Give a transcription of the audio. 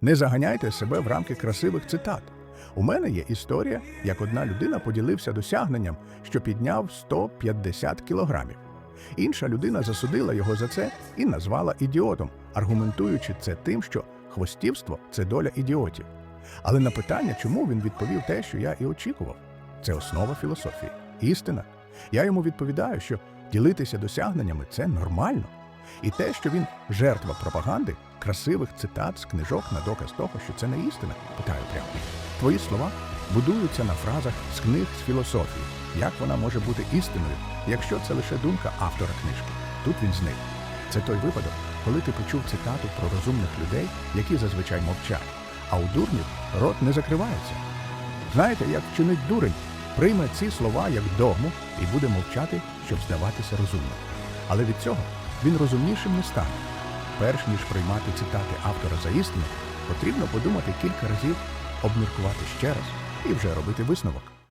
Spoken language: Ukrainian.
Не заганяйте себе в рамки красивих цитат. У мене є історія, як одна людина поділився досягненням, що підняв 150 кілограмів. Інша людина засудила його за це і назвала ідіотом, аргументуючи це тим, що хвостівство це доля ідіотів. Але на питання, чому він відповів те, що я і очікував, це основа філософії, істина. Я йому відповідаю, що ділитися досягненнями це нормально. І те, що він жертва пропаганди, красивих цитат з книжок на доказ того, що це не істина, питаю прямо. Твої слова будуються на фразах з книг з філософії. Як вона може бути істиною, якщо це лише думка автора книжки? Тут він зник. Це той випадок, коли ти почув цитату про розумних людей, які зазвичай мовчать, а у дурнів рот не закривається. Знаєте, як вчинить дурень, прийме ці слова як догму і буде мовчати, щоб здаватися розумним. Але від цього він розумнішим не стане. Перш ніж приймати цитати автора за істину, потрібно подумати кілька разів, обміркувати ще раз і вже робити висновок.